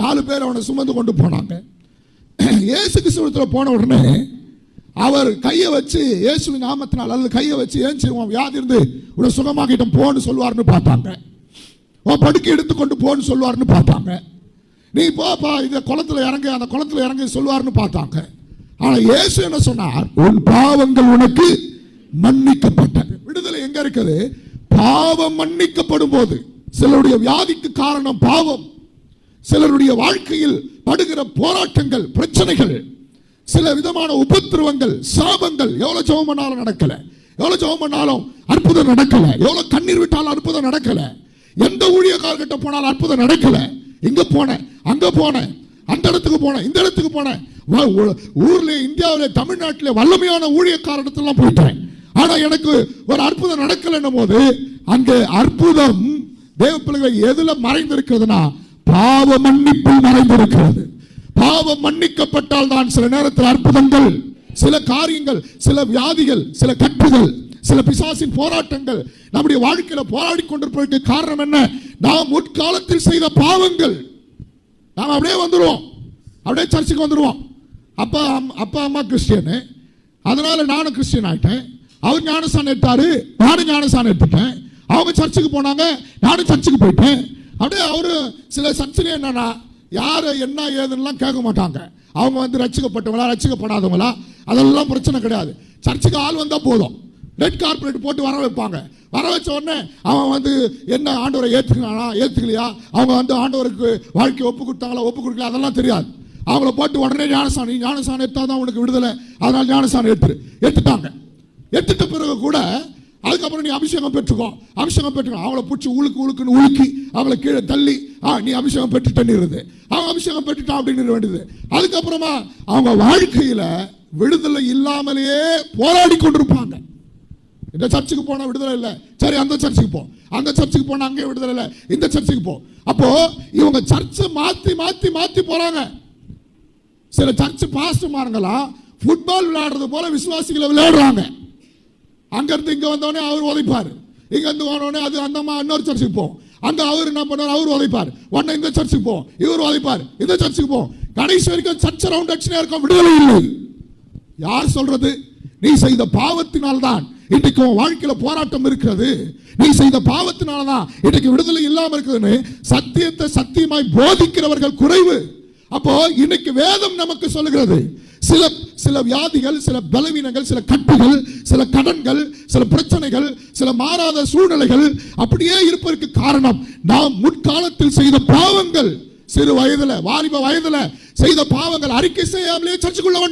நாலு பேர் அவனை சுமந்து கொண்டு போனாங்க. இயேசு கிறிஸ்துவத்தில் போன உடனே அவர் கையை வச்சு இயேசுவின் நாமத்தினால் அல்லது கையை வச்சு ஏன் உன் வியாதி இருந்து உன்னை சுகமாக்கிட்டோம் போன்னு சொல்லுவார்னு பார்த்தாங்க. உன் படுக்கை எடுத்துக்கொண்டு போன்னு சொல்லுவார்னு பார்த்தாங்க. நீ போப்பா இந்த குளத்துல இறங்கி அந்த குளத்துல இறங்கி சொல்லுவார்னு பார்த்தாங்க. ஆனால் இயேசு என்ன சொன்னார்? உன் பாவங்கள் உனக்கு மன்னிக்கப்பட்டது. விடுதலை எங்க இருக்குது? பாவம் மன்னிக்கப்படும் போது சிலருடைய வியாதிக்கு காரணம் பாவம். சிலருடைய வாழ்க்கையில் படுகிற போராட்டங்கள் பிரச்சனைகள் சில விதமான உபத்திரவங்கள் சாபங்கள் எவ்வளவு ஜெபம் பண்ணாலும் நடக்கல. எவ்வளவு ஜெபம் பண்ணாலும் அற்புதம் நடக்கல. எவ்வளவு கண்ணீர் விட்டாலும் அற்புதம் நடக்கல. எந்த ஊழியக்காரர்கிட்ட போனாலும் அற்புதம் நடக்கல. இங்க போனேன் அங்க போனேன் அந்த இடத்துக்கு போனேன் இந்த இடத்துக்கு போனேன். ஊரில் ஊ- ஊர்ல இந்தியாவில தமிழ்நாட்டில் வல்லமையான ஊழியக்காரடத்தெல்லாம் போயிட்டேன். ஆனா எனக்கு ஒரு அற்புதம் நடக்கலன்னும் போது அந்த அற்புதம் தேவ பிள்ளைகள் எதுல மறைந்திருக்கிறதுனா பாவ மன்னிப்பில் மறைந்திருக்கிறது. பாவம் மன்னிக்கப்பட்டால் தான் சில நேரத்தில் அற்புதங்கள் சில காரியங்கள் சில வியாதிகள் சில கட்டுகள் சில பிசாசின் போராட்டங்கள் நம்முடைய வாழ்க்கையில போராடி கொண்டிருப்பதற்கு காரணம் என்ன? நாம் முற்காலத்தில் செய்த பாவங்கள். நாம் அப்படியே வந்துடுவோம் அப்படியே சர்ச்சுக்கு வந்துடுவோம் அப்பா அப்பா அம்மா கிறிஸ்டியனு. அதனால நானும் கிறிஸ்டியன் ஆகிட்டேன் அவர் ஞானசான் எடுத்தாரு நானும் ஞானசான் எடுத்துட்டேன் அவங்க சர்ச்சுக்கு போனாங்க நானும் சர்ச்சுக்கு போயிட்டேன். அப்படியே அவர் சில சர்ச்சில் என்னன்னா யார் என்ன ஏதுன்னெலாம் கேட்க மாட்டாங்க. அவங்க வந்து ரசிக்கப்பட்டவங்களா ரசிக்கப்படாதவங்களா? அதெல்லாம் பிரச்சனை கிடையாது. சர்ச்சுக்கு ஆள் வந்தால் போதும். ரெட் கார்பரேட் போட்டு வர வைப்பாங்க. வர வச்ச உடனே அவன் வந்து என்ன ஆண்டவரை ஏற்றுக்கலானா ஏற்றுக்கலையா அவங்க வந்து ஆண்டவருக்கு வாழ்க்கை ஒப்பு கொடுத்தாங்களா ஒப்பு கொடுக்கல அதெல்லாம் தெரியாது. அவங்கள போட்டு உடனே ஞானசாணி ஞானசாணி எடுத்தால் தான் உனக்கு விடுதலை. அதனால் ஞானசாணி எடுத்துரு எடுத்துட்டாங்க எடுத்துட்ட பிறகு கூட அதுக்கப்புறம் நீ அபிஷேகம் பெற்றுக்கோ. அபிஷேகம் பெற்றுக்கோ. அவளை பிடிச்சி உழுக்கு உழுக்குன்னு உழுக்கி அவளை கீழே தள்ளி ஆ நீ அபிஷேகம் பெற்றுட்டேன்னுருது அவன் அபிஷேகம் பெற்றுட்டான் அப்படின்னு வேண்டியது. அதுக்கப்புறமா அவங்க வாழ்க்கையில் விடுதலை இல்லாமலேயே போராடி கொண்டிருப்பாங்க. இந்த சர்ச்சுக்கு போனால் விடுதலை இல்லை. சரி அந்த சர்ச்சுக்கு போ. அந்த சர்ச்சுக்கு போனால் அங்கே விடுதலை இல்லை. இந்த சர்ச்சுக்கு போ. அப்போ இவங்க சர்ச்சை மாற்றி மாற்றி மாற்றி போகிறாங்க சில சர்ச்சு சர்ச் பாஸ்டர்மாருங்களாம் ஃபுட்பால் விளையாடுறது போல விசுவாசிகளை விளையாடுறாங்க. அங்கேருந்து இங்கே இங்க அவர் உதைப்பார். இங்க இருந்து போனோடனே அது அந்த அம்மா இன்னொரு சர்ச்சுக்கு போகும் அங்க அவர் என்ன பண்ணுவார்? அவர் உதைப்பார். உடனே இந்த சர்ச்சுக்கு போவோம் இவர் உதைப்பார். இந்த சர்ச்சுக்கு போவோம் கடைசி வரைக்கும் சர்ச் ரவுண்ட் அடிச்சுனே இருக்கும். விடுதலை இல்லை. யார் சொல்றது? நீ செய்த பாவத்தினால் தான் இன்றைக்கு உன் வாழ்க்கையில போராட்டம் இருக்கிறது. நீ செய்த பாவத்தினால தான் இன்றைக்கு விடுதலை இல்லாம இருக்குதுன்னு சத்தியத்தை சத்தியமாய் போதிக்கிறவர்கள் குறைவு. அப்போ இன்னைக்கு வேதம் நமக்கு சொல்லுகிறது. சில சில வியாதிகள் சில பலவீனங்கள் சில கட்டுகள் சில கடன்கள் சில பிரச்சனைகள் சில மாறாத சூழ்நிலைகள் அப்படியே இருப்பதற்கு காரணம் நாம் முற்காலத்தில் செய்த பாவங்கள். சிறு வயதுல வாலிப வயதுல செய்த பாவங்கள். அறிக்கை செய்யாமலே சர்ச்சுக்குள்ள